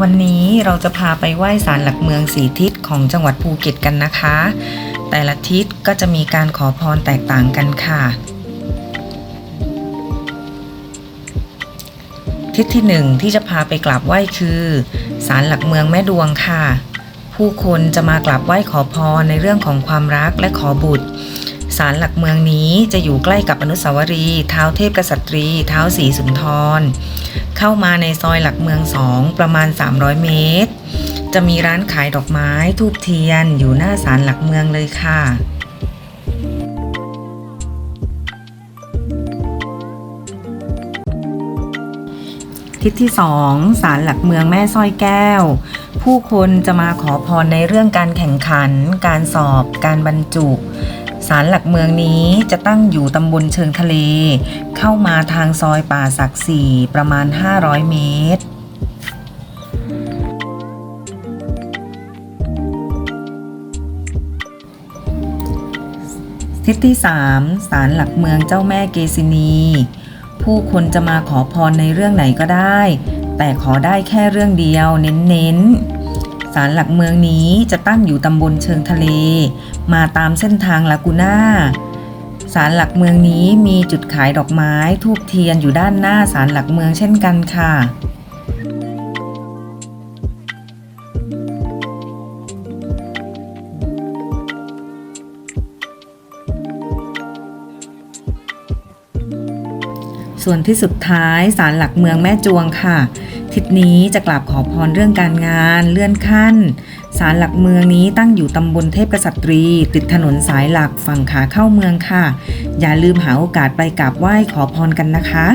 วันนี้เราจะพาไปไหว้ศาลหลักเมืองสีทิศของจังหวัดภูเก็ตกันนะคะ แต่ละทิศก็จะมีการขอพรแตกต่างกันค่ะ ทิศที่หนึ่งที่จะพาไปกราบไหว้คือศาลหลักเมืองแม่ดวงค่ะ ผู้คนจะมากราบไหว้ขอพรในเรื่องของความรักและขอบุตราลหลักเมืองนี้จะอยู่ใกล้กับอนุสาวรีย์เท้าเทพกษัตรีเท้าสีสุนทร เข้ามาในซอยหลักเมืองสองประมาณ 300 เมตร จะมีร้านขายดอกไม้ทูบเทียนอยู่หน้าศาลหลักเมืองเลยค่ะทิศที่สองศาลหลักเมืองแม่สร้อยแก้ว ผู้คนจะมาขอพรในเรื่องการแข่งขัน การสอบ การบรรจุ ศาลหลักเมืองนี้จะตั้งอยู่ตำบลเชิงทะเล เข้ามาทางซอยป่าศักดิ์สี่ประมาณ 500 เมตรทิศที่ 3 ศาลหลักเมืองเจ้าแม่เกษินี ผู้คนจะมาขอพรในเรื่องไหนก็ได้ แต่ขอได้แค่เรื่องเดียวเน้นๆ ศาลหลักเมืองนี้จะตั้งอยู่ตำบลเชิงทะเล มาตามเส้นทางลากูน่าศาลหลักเมืองนี้มีจุดขายดอกไม้ทูบเทียนอยู่ด้านหน้าศาลหลักเมืองเช่นกันค่ะ ส่วนที่สุดท้ายศาลหลักเมืองแม่จวงค่ะ ทิศนี้จะกราบขอพรเรื่องการงานเลื่อนขั้นศาลหลักเมืองนี้ตั้งอยู่ตำบลเทพกษัตรี ติดถนนสายหลักฝั่งขาเข้าเมืองค่ะ อย่าลืมหาโอกาสไปกราบไหว้ขอพรกันนะคะ